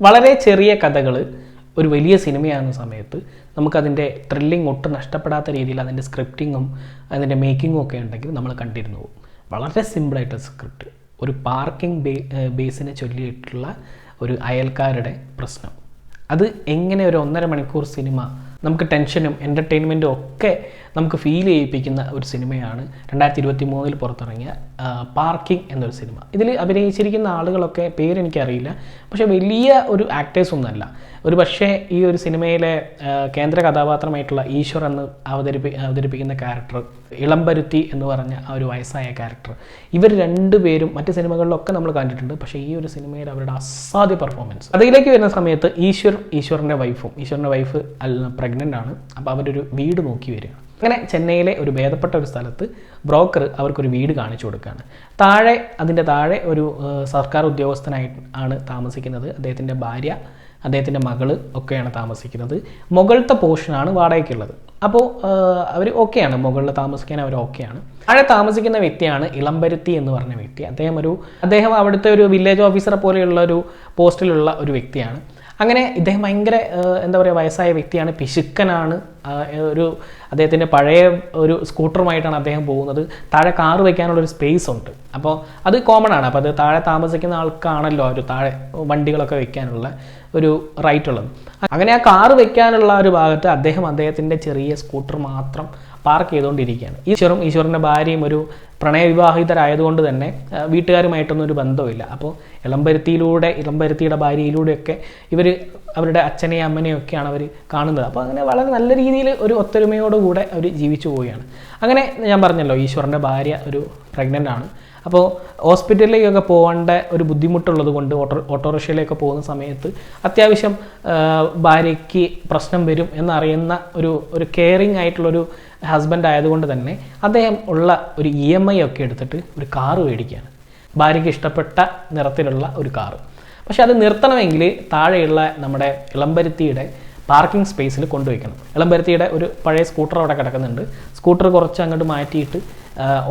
വളരെ ചെറിയ കഥകൾ ഒരു വലിയ സിനിമയാകുന്ന സമയത്ത് നമുക്കതിന്റെ ത്രില്ലിംഗ് ഒട്ടും നഷ്ടപ്പെടാത്ത രീതിയിൽ അതിന്റെ സ്ക്രിപ്റ്റിങ്ങും അതിന്റെ മേക്കിങ്ങും ഒക്കെ ഉണ്ടെങ്കിൽ നമ്മൾ കണ്ടിരുന്നു പോകും. വളരെ സിമ്പിളായിട്ട് സ്ക്രിപ്റ്റ് ഒരു പാർക്കിംഗ് ബേ ബേസിനെ ചൊല്ലിയിട്ടുള്ള ഒരു അയൽക്കാരുടെ പ്രശ്നം. അത് എങ്ങനെ ഒരു ഒന്നര മണിക്കൂർ സിനിമ നമുക്ക് ടെൻഷനും എന്റർടൈൻമെന്റും ഒക്കെ നമുക്ക് ഫീൽ ചെയ്യിപ്പിക്കുന്ന ഒരു സിനിമയാണ് രണ്ടായിരത്തി ഇരുപത്തി മൂന്നിൽ പുറത്തിറങ്ങിയ പാർക്കിംഗ് എന്നൊരു സിനിമ. ഇതിൽ അഭിനയിച്ചിരിക്കുന്ന ആളുകളൊക്കെ പേരെനിക്കറിയില്ല. പക്ഷേ വലിയ ഒരു ആക്ടേഴ്സ് ഒന്നുമല്ല. ഒരു പക്ഷേ ഈ ഒരു സിനിമയിലെ കേന്ദ്ര കഥാപാത്രമായിട്ടുള്ള ഈശ്വർ എന്ന് അവതരിപ്പി അവതരിപ്പിക്കുന്ന ക്യാരക്ടർ ഇളംപരുത്തി എന്ന് പറഞ്ഞ ആ ഒരു വയസ്സായ ക്യാരക്ടർ ഇവർ രണ്ടു പേരും മറ്റ് സിനിമകളിലൊക്കെ നമ്മൾ കണ്ടിട്ടുണ്ട്. പക്ഷേ ഈ ഒരു സിനിമയിൽ അവരുടെ അസാധ്യ പെർഫോമൻസ് അതിലേക്ക് വരുന്ന സമയത്ത് ഈശ്വർ ഈശ്വറിന്റെ വൈഫും ഈശ്വറിന്റെ വൈഫ് പ്രഗ്നന്റ് ആണ്. അപ്പോൾ അവരൊരു വീട് നോക്കി വരികയാണ്. അങ്ങനെ ചെന്നൈയിലെ ഒരു ഭേദപ്പെട്ട ഒരു സ്ഥലത്ത് ബ്രോക്കർ അവർക്കൊരു വീട് കാണിച്ചു കൊടുക്കുകയാണ്. താഴെ അതിന്റെ താഴെ ഒരു സർക്കാർ ഉദ്യോഗസ്ഥനായി ആണ് താമസിക്കുന്നത്. അദ്ദേഹത്തിന്റെ ഭാര്യ അദ്ദേഹത്തിന്റെ മകൾ ഒക്കെയാണ് താമസിക്കുന്നത്. മുകളിലത്തെ പോർഷനാണ് വാടകയ്ക്കുള്ളത്. അപ്പോൾ അവർ ഓക്കെയാണ് മുകളിൽ താമസിക്കാൻ അവർ ഓക്കെയാണ് താഴെ താമസിക്കുന്ന വ്യക്തിയാണ് ഇളംപരുത്തി എന്ന് പറഞ്ഞ വ്യക്തി. അദ്ദേഹം ഒരു അദ്ദേഹം അവിടുത്തെ ഒരു വില്ലേജ് ഓഫീസറെ പോലെയുള്ള ഒരു പോസ്റ്റിലുള്ള ഒരു വ്യക്തിയാണ്. അങ്ങനെ ഇദ്ദേഹം ഭയങ്കര എന്താ പറയുക വയസ്സായ വ്യക്തിയാണ് പിശുക്കനാണ്. ഒരു അദ്ദേഹത്തിന്റെ പഴയ ഒരു സ്കൂട്ടറുമായിട്ടാണ് അദ്ദേഹം പോകുന്നത്. താഴെ കാറ് വയ്ക്കാനുള്ളൊരു സ്പേസ് ഉണ്ട്. അപ്പോൾ അത് കോമൺ ആണ്. അപ്പോൾ അത് താഴെ താമസിക്കുന്ന ആൾക്കാണല്ലോ ഒരു താഴെ വണ്ടികളൊക്കെ വയ്ക്കാനുള്ള ഒരു റൈറ്റ് ഉള്ളത്. അങ്ങനെ ആ കാറ് വയ്ക്കാനുള്ള ഒരു ഭാഗത്ത് അദ്ദേഹം അദ്ദേഹത്തിന്റെ ചെറിയ സ്കൂട്ടർ മാത്രം പാർക്ക് ചെയ്തുകൊണ്ടിരിക്കുകയാണ്. ഈശ്വറും ഈശ്വറിന്റെ ഭാര്യയും ഒരു പ്രണയവിവാഹിതരായതുകൊണ്ട് തന്നെ വീട്ടുകാരുമായിട്ടൊന്നും ഒരു ബന്ധമില്ല അപ്പോൾ ഇളംപരുത്തിയിലൂടെ ഇളംപരുത്തിയുടെ ഭാര്യയിലൂടെയൊക്കെ ഇവർ അവരുടെ അച്ഛനെയും അമ്മനെയും ഒക്കെയാണ് അവർ കാണുന്നത്. അപ്പോൾ അങ്ങനെ വളരെ നല്ല രീതിയിൽ ഒരു ഒത്തൊരുമയോടുകൂടെ അവർ ജീവിച്ചു പോവുകയാണ്. അങ്ങനെ ഞാൻ പറഞ്ഞല്ലോ ഈശ്വറിന്റെ ഭാര്യ ഒരു പ്രഗ്നന്റ് ആണ്. അപ്പോൾ ഹോസ്പിറ്റലിലേക്കൊക്കെ പോകേണ്ട ഒരു ബുദ്ധിമുട്ടുള്ളത് കൊണ്ട് ഓട്ടോ ഓട്ടോറിക്ഷയിലേക്ക് പോകുന്ന സമയത്ത് അത്യാവശ്യം ഭാര്യയ്ക്ക് പ്രശ്നം വരും എന്നറിയുന്ന ഒരു ഒരു കെയറിങ് ആയിട്ടുള്ളൊരു ഹസ്ബൻഡ് ആയതുകൊണ്ട് തന്നെ അദ്ദേഹം ഉള്ള ഒരു ഇ എം ഐ ഒക്കെ എടുത്തിട്ട് ഒരു കാറ് മേടിക്കുകയാണ്. ഭാര്യയ്ക്ക് ഇഷ്ടപ്പെട്ട നിറത്തിലുള്ള ഒരു കാറ്. പക്ഷെ അത് നിർത്തണമെങ്കിൽ താഴെയുള്ള നമ്മുടെ ഇളംപരുത്തിയുടെ പാർക്കിംഗ് സ്പേസിൽ കൊണ്ടുവയ്ക്കണം. ഇളംപരുത്തിയുടെ ഒരു പഴയ സ്കൂട്ടർ അവിടെ കിടക്കുന്നുണ്ട്. സ്കൂട്ടർ കുറച്ച് അങ്ങോട്ട് മാറ്റിയിട്ട്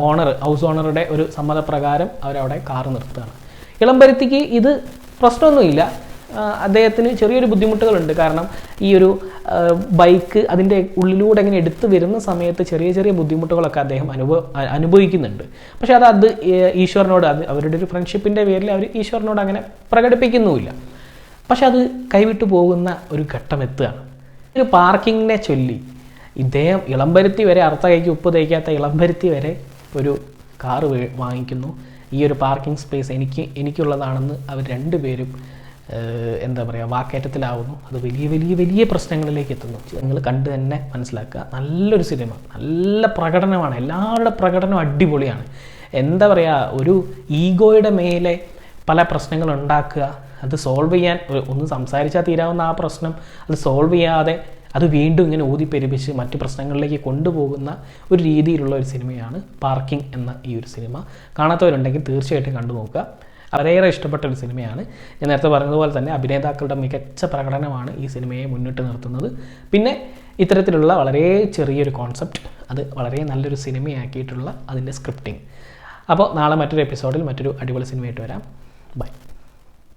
ഓണർ ഹൗസ് ഓണറുടെ ഒരു സമ്മതപ്രകാരം അവരവിടെ കാറ് നിർത്തുകയാണ്. ഇളംപരുത്തിക്ക് ഇത് പ്രശ്നമൊന്നുമില്ല. അദ്ദേഹത്തിന് ചെറിയൊരു ബുദ്ധിമുട്ടുകളുണ്ട്. കാരണം ഈ ഒരു ബൈക്ക് അതിന്റെ ഉള്ളിലൂടെ ഇങ്ങനെ എടുത്തു വരുന്ന സമയത്ത് ചെറിയ ചെറിയ ബുദ്ധിമുട്ടുകളൊക്കെ അദ്ദേഹം അനുഭവ അനുഭവിക്കുന്നുണ്ട്. പക്ഷേ അത് അത് ഈശ്വരനോട് അവരുടെ ഒരു ഫ്രണ്ട്ഷിപ്പിന്റെ പേരിൽ അവർ ഈശ്വരനോട് അങ്ങനെ പ്രകടിപ്പിക്കുന്നുമില്ല. പക്ഷെ അത് കൈവിട്ടു പോകുന്ന ഒരു ഘട്ടം എത്തുകയാണ്. ഒരു പാർക്കിങ്ങിനെ ചൊല്ലി ഇദ്ദേഹം ഇളംപരുത്തി വരെ അർത്ഥ കൈക്ക് ഉപ്പ് തേക്കാത്ത ഇളംപരുത്തി വരെ ഒരു കാറ് വാങ്ങിക്കുന്നു. ഈ ഒരു പാർക്കിംഗ് സ്പേസ് എനിക്ക് എനിക്കുള്ളതാണെന്ന് അവർ രണ്ടുപേരും എന്താ പറയുക വാക്കേറ്റത്തിലാവുന്നു. അത് വലിയ വലിയ വലിയ പ്രശ്നങ്ങളിലേക്ക് എത്തുന്നു. നിങ്ങൾ കണ്ട് തന്നെ മനസ്സിലാക്കുക. നല്ലൊരു സിനിമ. നല്ല പ്രകടനമാണ്. എല്ലാവരുടെ പ്രകടനം അടിപൊളിയാണ്. എന്താ പറയുക ഒരു ഈഗോയുടെ മേലെ പല പ്രശ്നങ്ങൾ ഉണ്ടാക്കുക. അത് സോൾവ് ചെയ്യാൻ ഒന്ന് സംസാരിച്ചാൽ തീരാവുന്ന ആ പ്രശ്നം. അത് സോൾവ് ചെയ്യാതെ അത് വീണ്ടും ഇങ്ങനെ ഊതിപ്പെരുപ്പിച്ച് മറ്റു പ്രശ്നങ്ങളിലേക്ക് കൊണ്ടുപോകുന്ന ഒരു രീതിയിലുള്ള ഒരു സിനിമയാണ് പാർക്കിംഗ് എന്ന ഈ ഒരു സിനിമ. കാണാത്തവരുണ്ടെങ്കിൽ തീർച്ചയായിട്ടും കണ്ടു നോക്കുക. വളരെയേറെ ഇഷ്ടപ്പെട്ട ഒരു സിനിമയാണ്. ഞാൻ നേരത്തെ പറഞ്ഞതുപോലെ തന്നെ അഭിനേതാക്കളുടെ മികച്ച പ്രകടനമാണ് ഈ സിനിമയെ മുന്നിട്ട് നിർത്തുന്നത്. പിന്നെ ഇത്തരത്തിലുള്ള വളരെ ചെറിയൊരു കോൺസെപ്റ്റ് അത് വളരെ നല്ലൊരു സിനിമയാക്കിയിട്ടുള്ള അതിന്റെ സ്ക്രിപ്റ്റിംഗ് അപ്പോൾ നാളെ മറ്റൊരു എപ്പിസോഡിൽ മറ്റൊരു അടിപൊളി സിനിമയായിട്ട് വരാം. ബൈ